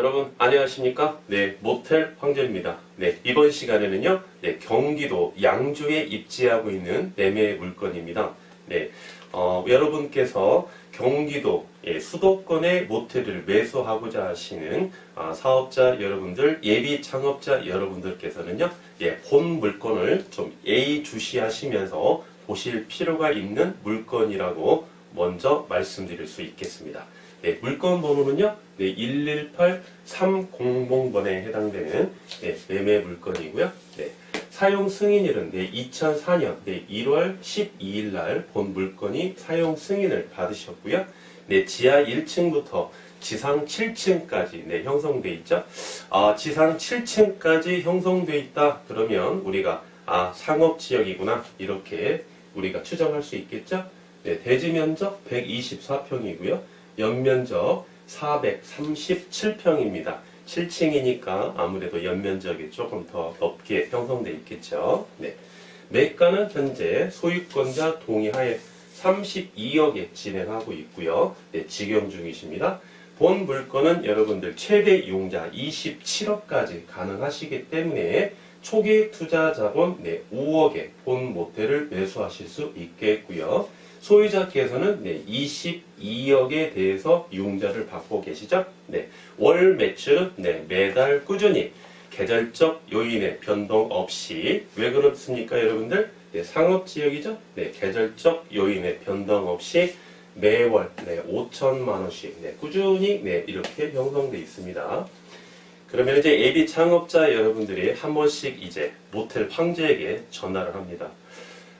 여러분 안녕하십니까? 네, 모텔 황제입니다. 네, 이번 시간에는요, 네, 경기도 양주에 입지하고 있는 매매 물건입니다. 네, 어, 여러분께서 경기도 예, 수도권의 모텔을 매수하고자 하시는 아, 사업자 여러분들, 예비 창업자 여러분들께서는요, 예, 본 물건을 좀 예의 주시하시면서 보실 필요가 있는 물건이라고 먼저 말씀드릴 수 있겠습니다. 네, 물건 번호는요, 네, 118300번에 해당되는 네, 매매 물건이고요. 네, 사용 승인일은 네, 2004년 네, 1월 12일 날 본 물건이 사용 승인을 받으셨고요. 네, 지하 1층부터 지상 7층까지 네, 형성돼 있죠. 아, 지상 7층까지 형성돼 있다. 그러면 우리가 아, 상업 지역이구나. 이렇게 우리가 추정할 수 있겠죠. 네, 대지 면적 124평이고요. 연면적 437평입니다. 7층이니까 아무래도 연면적이 조금 더 넓게 형성돼 있겠죠. 네. 매가는 현재 소유권자 동의하에 32억에 진행하고 있고요. 네, 직영 중이십니다. 본 물건은 여러분들 최대 이용자 27억까지 가능하시기 때문에 초기 투자 자본 네, 5억에 본 모텔을 매수하실 수 있겠고요. 소유자께서는 네, 22억에 대해서 이용자를 받고 계시죠? 네, 월 매출은 네, 매달 꾸준히 계절적 요인의 변동 없이 왜 그렇습니까, 여러분들? 네, 상업 지역이죠? 네, 계절적 요인의 변동 없이 매월 네, 5천만 원씩 네, 꾸준히 네, 이렇게 형성돼 있습니다. 그러면 이제 예비 창업자 여러분들이 한 번씩 이제 모텔 황제에게 전화를 합니다.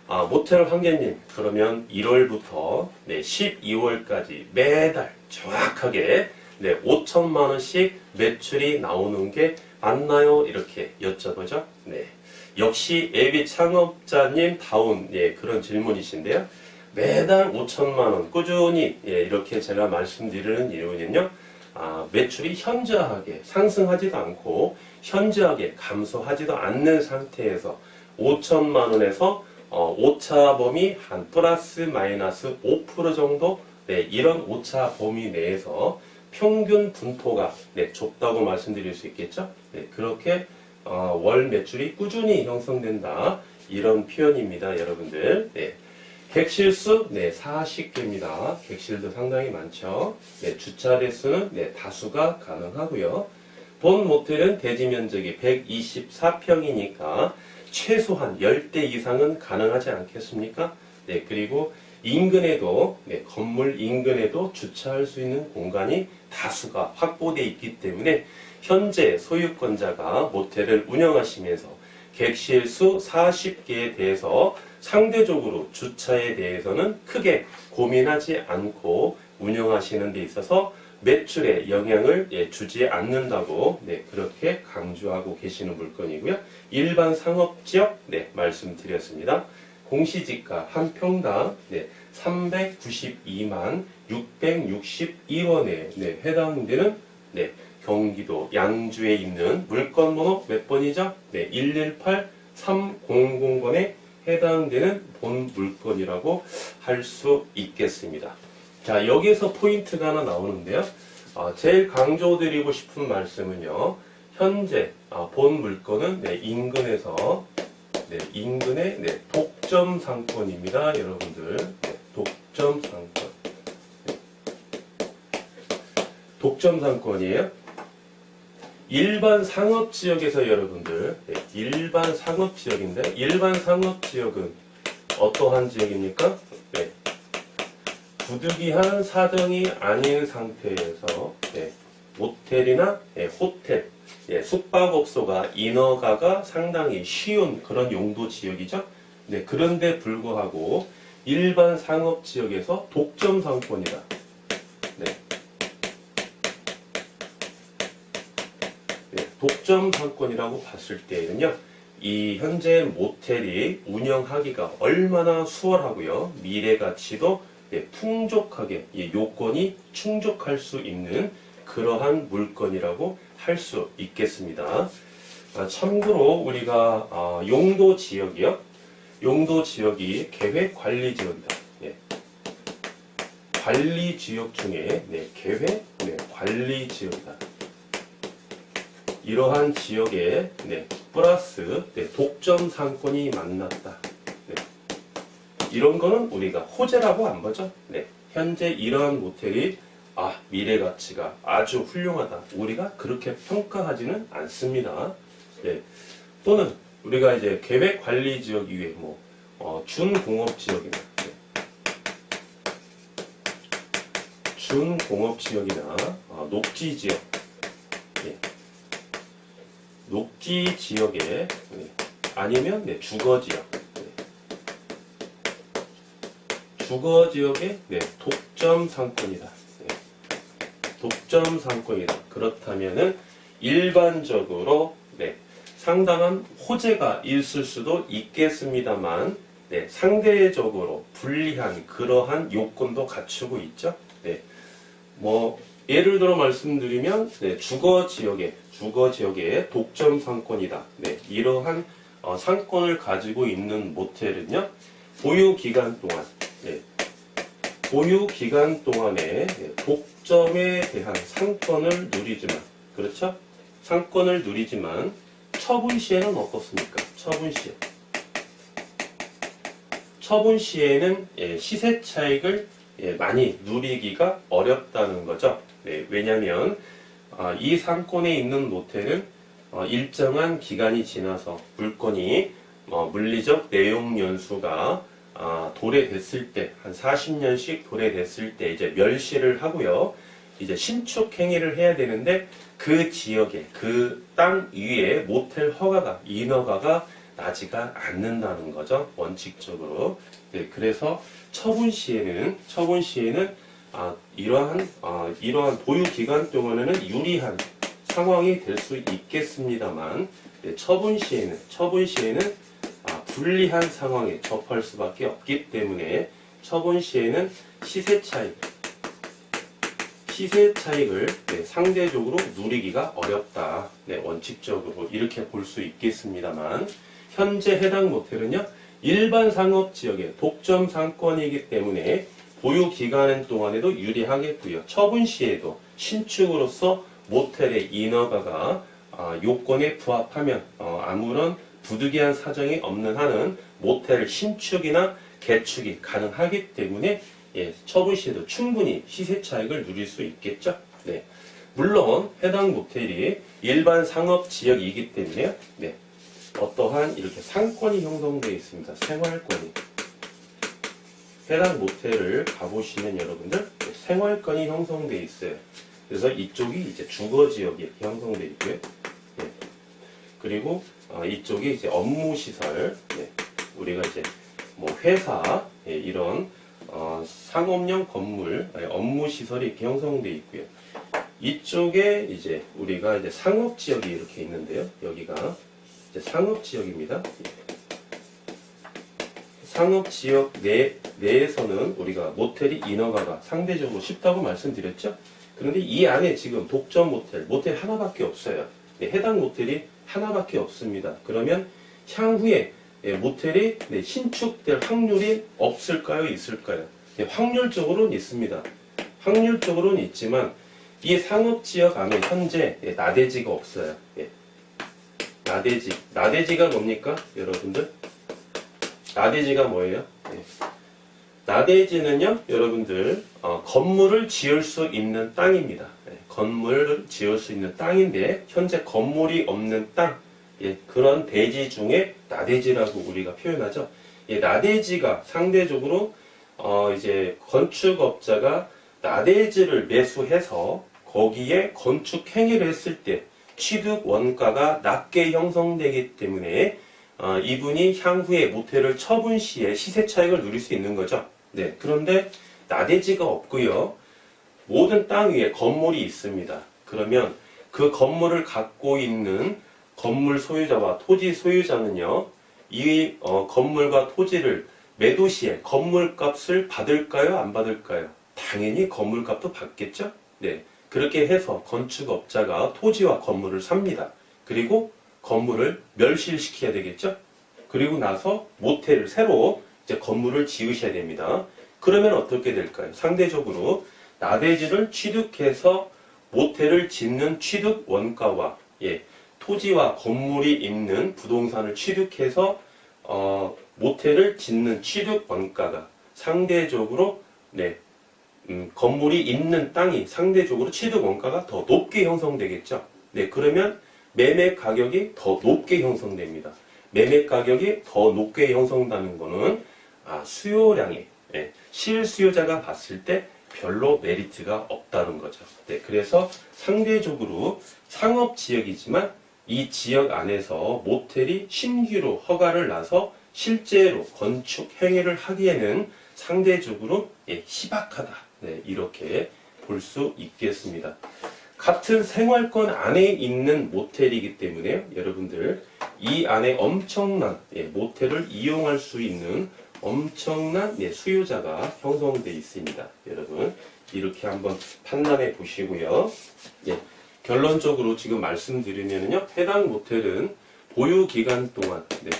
아, 모텔 황제님, 그러면 1월부터 네, 12월까지 매달 정확하게 네, 5천만 원씩 매출이 나오는 게 맞나요? 이렇게 여쭤보죠. 네. 역시 예비 창업자님 다운 예, 그런 질문이신데요. 매달 5천만 원 꾸준히 예, 이렇게 제가 말씀드리는 이유는요. 아, 매출이 현저하게 상승하지도 않고 현저하게 감소하지도 않는 상태에서 5천만 원에서 어, 오차 범위 한 플러스 마이너스 5% 정도 네, 이런 오차 범위 내에서 평균 분포가 네, 좁다고 말씀드릴 수 있겠죠. 네, 그렇게 어, 월 매출이 꾸준히 형성된다 이런 표현입니다, 여러분들. 네. 객실수 네, 40개입니다. 객실도 상당히 많죠. 네, 주차 대수는 네, 다수가 가능하고요. 본 모텔은 대지 면적이 124평이니까 최소한 10대 이상은 가능하지 않겠습니까? 네, 그리고 인근에도 네, 건물 인근에도 주차할 수 있는 공간이 다수가 확보되어 있기 때문에 현재 소유권자가 모텔을 운영하시면서 객실 수 40개에 대해서 상대적으로 주차에 대해서는 크게 고민하지 않고 운영하시는 데 있어서 매출에 영향을 예, 주지 않는다고 네, 그렇게 강조하고 계시는 물건이고요. 일반 상업지역 네, 말씀드렸습니다. 공시지가 한 평당 네, 392만 661원에 네, 해당되는 네, 경기도 양주에 있는 물건 번호 몇 번이죠? 네, 118300번에 해당되는 본 물건이라고 할 수 있겠습니다. 자, 여기서 포인트가 하나 나오는데요. 아, 제일 강조드리고 싶은 말씀은요. 현재 아, 본 물건은 네, 인근에서 네, 인근의 네, 독점 상권입니다, 여러분들. 네, 독점 상권. 네. 독점 상권이에요. 일반 상업 지역에서 여러분들, 네, 일반 상업 지역인데, 일반 상업 지역은 어떠한 지역입니까? 네, 부득이한 사정이 아닌 상태에서 예, 모텔이나 예, 호텔, 예, 숙박업소가 인허가가 상당히 쉬운 그런 용도 지역이죠. 네, 그런데 불구하고 일반 상업 지역에서 독점 상권이다. 네. 네, 독점 상권이라고 봤을 때는요. 이 현재 모텔이 운영하기가 얼마나 수월하고요. 미래 가치도 예, 풍족하게 예, 요건이 충족할 수 있는 그러한 물건이라고 할 수 있겠습니다. 아, 참고로 우리가 아, 용도 지역이요. 용도 지역이 계획 관리 지역이다. 예. 관리 지역 중에 네, 계획 네, 관리 지역이다. 이러한 지역에 네, 플러스 네, 독점 상권이 만났다. 네. 이런 거는 우리가 호재라고 안 보죠. 네. 현재 이러한 모텔이 아 미래 가치가 아주 훌륭하다. 우리가 그렇게 평가하지는 않습니다. 네. 또는 우리가 이제 계획 관리 지역 이외 뭐 어, 준공업 지역이나 네. 준공업 지역이나 어, 녹지 지역 예. 녹지 지역에 네. 아니면 네, 주거 지역 네. 주거 지역에 네, 독점 상권이다. 네. 독점 상권이다. 그렇다면은 일반적으로 네, 상당한 호재가 있을 수도 있겠습니다만 네, 상대적으로 불리한 그러한 요건도 갖추고 있죠. 네. 뭐 예를 들어 말씀드리면 네, 주거 지역에 주거 지역에 독점 상권이다. 네, 이러한 어, 상권을 가지고 있는 모텔은요 보유 기간 동안 네, 보유 기간 동안에 네, 독점에 대한 상권을 누리지만 그렇죠? 상권을 누리지만 처분 시에는 어떻습니까? 처분 시에 처분 시에는 예, 시세 차익을 예, 많이 누리기가 어렵다는 거죠. 네, 왜냐하면 아, 이 상권에 있는 모텔은 어, 일정한 기간이 지나서 물건이 어, 물리적 내용 연수가 아, 도래됐을 때 한 40년씩 도래됐을 때 이제 멸시를 하고요. 이제 신축 행위를 해야 되는데 그 지역에 그 땅 위에 모텔 허가가 인허가가 나지가 않는다는 거죠. 원칙적으로. 네, 그래서 처분 시에는 처분 시에는 아, 이러한 아, 이러한 보유 기간 동안에는 유리한 상황이 될 수 있겠습니다만 네, 처분 시에는 처분 시에는 아, 불리한 상황에 접할 수밖에 없기 때문에 처분 시에는 시세 차익 시세 차익을 네, 상대적으로 누리기가 어렵다. 네, 원칙적으로 이렇게 볼 수 있겠습니다만 현재 해당 모텔은요 일반 상업 지역의 독점 상권이기 때문에 보유 기간 동안에도 유리하겠고요. 처분 시에도 신축으로서 모텔의 인허가가 아, 요건에 부합하면 어, 아무런 부득이한 사정이 없는 한은 모텔 신축이나 개축이 가능하기 때문에 예, 처분 시에도 충분히 시세 차익을 누릴 수 있겠죠. 네. 물론 해당 모텔이 일반 상업 지역이기 때문에 네. 어떠한 이렇게 상권이 형성되어 있습니다. 생활권이. 해당 모텔을 가보시면 여러분들 생활권이 형성되어 있어요. 그래서 이쪽이 이제 주거 지역이 형성되어 있고요. 네. 그리고 어, 이쪽이 이제 업무 시설. 네. 우리가 이제 뭐 회사 예, 이런 어, 상업용 건물, 아니, 업무 시설이 이렇게 형성되어 있고요. 이쪽에 이제 우리가 이제 상업 지역이 이렇게 있는데요. 여기가 이제 상업 지역입니다. 상업 지역 내, 내에서는 우리가 모텔이 인허가가 상대적으로 쉽다고 말씀드렸죠. 그런데 이 안에 지금 독점 모텔, 모텔 하나밖에 없어요. 네, 해당 모텔이 하나밖에 없습니다. 그러면 향후에 예, 모텔이 네, 신축될 확률이 없을까요? 있을까요? 네, 확률적으로는 있습니다. 확률적으로는 있지만 이 상업 지역 안에 현재 예, 나대지가 없어요. 예. 나대지. 나대지가 뭡니까? 여러분들? 나대지가 뭐예요? 예. 나대지는요, 여러분들, 어, 건물을 지을 수 있는 땅입니다. 예, 건물을 지을 수 있는 땅인데, 현재 건물이 없는 땅, 예, 그런 대지 중에 나대지라고 우리가 표현하죠. 예, 나대지가 상대적으로, 어, 이제 건축업자가 나대지를 매수해서 거기에 건축 행위를 했을 때 취득 원가가 낮게 형성되기 때문에 어, 이분이 향후에 모텔을 처분 시에 시세 차익을 누릴 수 있는 거죠. 네. 그런데 나대지가 없고요. 모든 땅 위에 건물이 있습니다. 그러면 그 건물을 갖고 있는 건물 소유자와 토지 소유자는요. 이 어, 건물과 토지를 매도 시에 건물값을 받을까요? 안 받을까요? 당연히 건물값도 받겠죠? 네. 그렇게 해서 건축업자가 토지와 건물을 삽니다. 그리고 건물을 멸실시켜야 되겠죠? 그리고 나서 모텔을 새로 이제 건물을 지으셔야 됩니다. 그러면 어떻게 될까요? 상대적으로 나대지를 취득해서 모텔을 짓는 취득 원가와 예, 토지와 건물이 있는 부동산을 취득해서 어, 모텔을 짓는 취득 원가가 상대적으로 네, 음, 건물이 있는 땅이 상대적으로 취득 원가가 더 높게 형성되겠죠. 네, 그러면 매매 가격이 더 높게 형성됩니다. 매매 가격이 더 높게 형성되는 거는 아, 수요량에 예, 실수요자가 봤을 때 별로 메리트가 없다는 거죠. 네, 그래서 상대적으로 상업 지역이지만 이 지역 안에서 모텔이 신규로 허가를 나서 실제로 건축 행위를 하기에는 상대적으로 예, 희박하다. 네, 이렇게 볼 수 있겠습니다. 같은 생활권 안에 있는 모텔이기 때문에 여러분들 이 안에 엄청난 예, 모텔을 이용할 수 있는 엄청난 예, 수요자가 형성되어 있습니다. 여러분 이렇게 한번 판단해 보시고요. 예, 결론적으로 지금 말씀드리면요. 해당 모텔은 보유 기간 동안 네,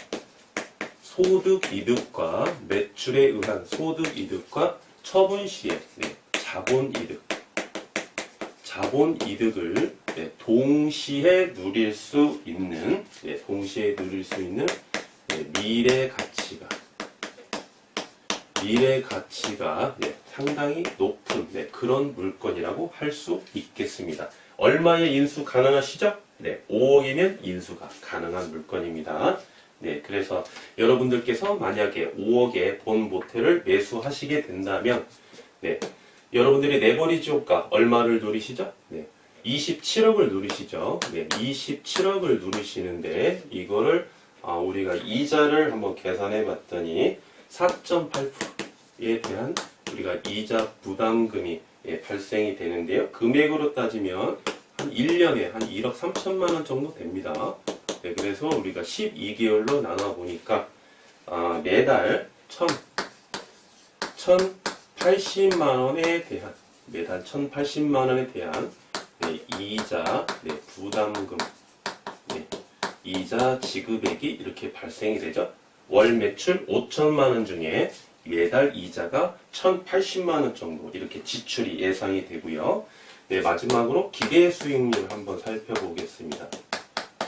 소득 이득과 매출에 의한 소득 이득과 처분 시에 네, 자본 이득 자본 이득을 네, 동시에 누릴 수 있는 네, 동시에 누릴 수 있는 네, 미래 가치가 미래 가치가 네, 상당히 높은 네, 그런 물건이라고 할 수 있겠습니다. 얼마의 인수 가능하시죠? 네, 5억이면 인수가 가능한 물건입니다. 네, 그래서 여러분들께서 만약에 5억의 본 모텔을 매수하시게 된다면, 네, 여러분들이 내버리지 효과 얼마를 누리시죠? 네, 27억을 누리시죠. 네, 27억을 누리시는데 이거를 아, 우리가 이자를 한번 계산해 봤더니 4.8%에 대한 우리가 이자 부담금이 예, 발생이 되는데요. 금액으로 따지면 한 1년에 한 1억 3천만 원 정도 됩니다. 네, 그래서 우리가 12개월로 나눠 보니까 아, 매달 1 1,080만 원에 대한 매달 1,080만 원에 대한 네, 이자 네, 부담금 네, 이자 지급액이 이렇게 발생이 되죠. 월 매출 5천만 원 중에 매달 이자가 1,080만 원 정도 이렇게 지출이 예상이 되고요. 네, 마지막으로 기대 수익률 한번 살펴보겠습니다.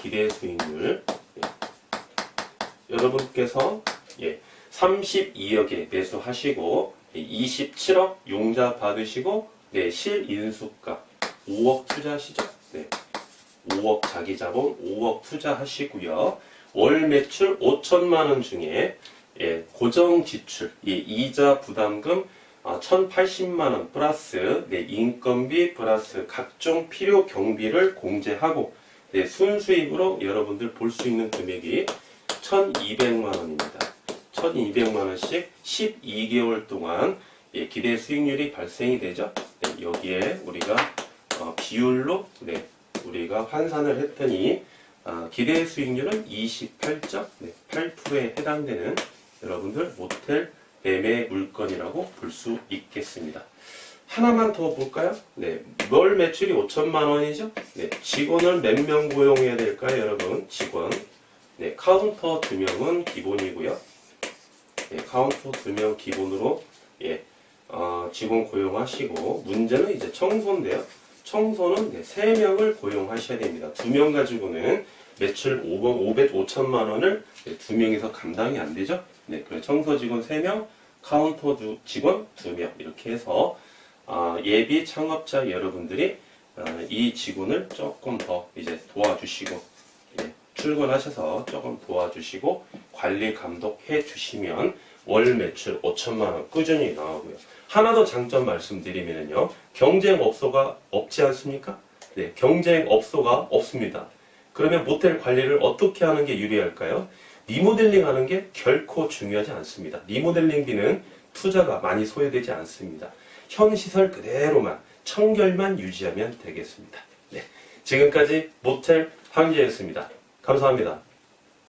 기대 수익률. 예. 여러분께서 예, 32억에 매수하시고 예, 27억 용자 받으시고 네, 실인수가 5억 투자하시죠. 네. 5억 자기 자본 5억 투자하시고요. 월 매출 5천만 원 중에 예, 고정 지출, 이 이자 부담금 아, 1,080만 원 플러스 네, 인건비 플러스 각종 필요 경비를 공제하고 네, 순수익으로 여러분들 볼 수 있는 금액이 1,200만 원입니다. 1,200만 원씩 12개월 동안 예, 기대 수익률이 발생이 되죠. 네, 여기에 우리가 어, 비율로 네, 우리가 환산을 했더니 아, 기대 수익률은 28.8%에 해당되는 여러분들 모텔 매매 물건이라고 볼 수 있겠습니다. 하나만 더 볼까요? 네, 월 매출이 5천만 원이죠? 네, 직원을 몇 명 고용해야 될까요, 여러분? 직원. 네, 카운터 2명은 기본이고요. 네, 카운터 2명 기본으로 예, 어, 직원 고용하시고 문제는 이제 청소인데요. 청소는 네, 3명을 고용하셔야 됩니다. 2명 가지고는 매출 5억, 500, 5천만 원을 네, 2명이서 감당이 안 되죠. 네, 그래 청소 직원 3명, 카운터 두- 직원 2명 이렇게 해서 아, 예비 창업자 여러분들이 아, 이 직원을 조금 더 이제 도와주시고 예, 출근하셔서 조금 도와주시고 관리 감독해 주시면 월 매출 5천만 원 꾸준히 나오고요. 하나 더 장점 말씀드리면요. 경쟁 업소가 없지 않습니까? 네, 경쟁 업소가 없습니다. 그러면 모텔 관리를 어떻게 하는 게 유리할까요? 리모델링 하는 게 결코 중요하지 않습니다. 리모델링비는 투자가 많이 소요되지 않습니다. 현 시설 그대로만 청결만 유지하면 되겠습니다. 네, 지금까지 모텔 황제였습니다. 감사합니다.